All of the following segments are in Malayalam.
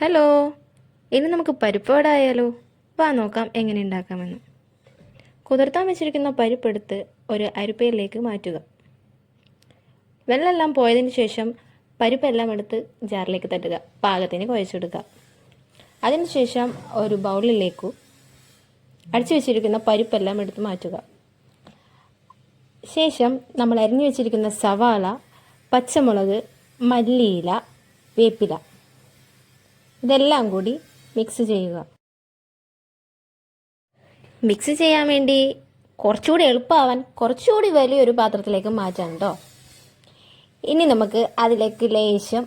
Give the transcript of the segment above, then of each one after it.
ഹലോ. ഇനി നമുക്ക് പരിപ്പ് വട ആയാലോ വാ നോക്കാം എങ്ങനെ ഉണ്ടാക്കാമെന്ന്. കുതിർത്താൻ വെച്ചിരിക്കുന്ന പരിപ്പെടുത്ത് ഒരു അരിപ്പയിലേക്ക് മാറ്റുക. വെള്ളമെല്ലാം പോയതിന് ശേഷം പരിപ്പെല്ലാം എടുത്ത് ജാറിലേക്ക് തട്ടുക. പാകത്തിന് കുഴച്ചെടുക്കുക. അതിനുശേഷം ഒരു ബൗളിലേക്കു അടിച്ചു വെച്ചിരിക്കുന്ന പരിപ്പെല്ലാം എടുത്ത് മാറ്റുക. ശേഷം നമ്മൾ അരിഞ്ഞു വെച്ചിരിക്കുന്ന സവാള പച്ചമുളക് മല്ലിയില വേപ്പില ഇതെല്ലാം കൂടി മിക്സ് ചെയ്യുക. മിക്സ് ചെയ്യാൻ വേണ്ടി കുറച്ചുകൂടി എളുപ്പമാവാൻ കുറച്ചുകൂടി വലിയൊരു പാത്രത്തിലേക്ക് മാറ്റാൻ കേട്ടോ ഇനി നമുക്ക് അതിലേക്ക് ലേശം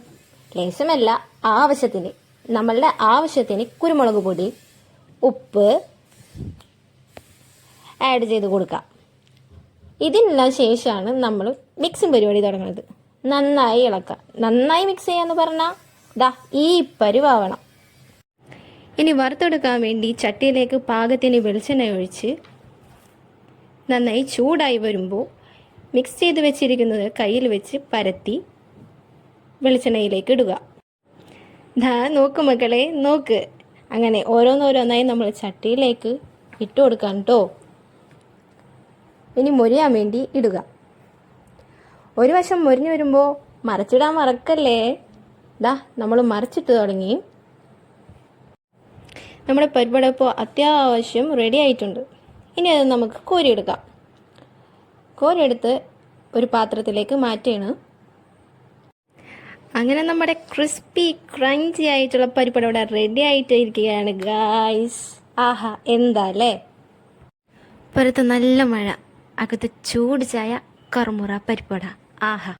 ലേശമല്ല ആവശ്യത്തിന് നമ്മളുടെ ആവശ്യത്തിന് കുരുമുളക് പൊടി ഉപ്പ് ആഡ് ചെയ്ത് കൊടുക്കാം ഇതിനെല്ലാം ശേഷമാണ് നമ്മൾ മിക്സിംഗ് പരിപാടി തുടങ്ങുന്നത്. നന്നായി ഇളക്കുക. നന്നായി മിക്സ് ചെയ്യാന്ന് പറഞ്ഞാൽ ദാ ഈ പരുവാവണം. ഇനി വറുത്തെടുക്കാൻ വേണ്ടി ചട്ടിയിലേക്ക് പാകത്തിന് വെളിച്ചെണ്ണ ഒഴിച്ച് നന്നായി ചൂടായി വരുമ്പോൾ മിക്സ് ചെയ്ത് വെച്ചിരിക്കുന്നത് കയ്യിൽ വെച്ച് പരത്തി വെളിച്ചെണ്ണയിലേക്ക് ഇടുക. ദാ നോക്ക് മക്കളെ നോക്ക്. അങ്ങനെ ഓരോന്നോരോന്നായി നമ്മൾ ചട്ടിയിലേക്ക് ഇട്ട് കൊടുക്കാം കേട്ടോ ഇനി മൊരിയാൻ വേണ്ടി ഇടുക. ഒരു വശം മൊരിഞ്ഞു വരുമ്പോൾ മറച്ചിടാൻ മറക്കല്ലേ? ദാ നമ്മൾ മറിച്ചിട്ട് തുടങ്ങി. നമ്മുടെ പരിപാടി ഇപ്പോൾ അത്യാവശ്യം റെഡി ആയിട്ടുണ്ട്. ഇനി അത് നമുക്ക് കോരിയെടുക്കാം. കോരിയെടുത്ത് ഒരു പാത്രത്തിലേക്ക് മാറ്റുകയാണ് അങ്ങനെ നമ്മുടെ ക്രിസ്പി ക്രഞ്ചി ആയിട്ടുള്ള പരിപാടി ഇവിടെ റെഡി ആയിട്ട് ഇരിക്കുകയാണ് ഗായ്സ് ആഹാ എന്താ അല്ലേ? പുറത്ത് നല്ല മഴ അകത്ത് ചൂട് ചായ കറുമുറ പരിപ്പട ആഹാ.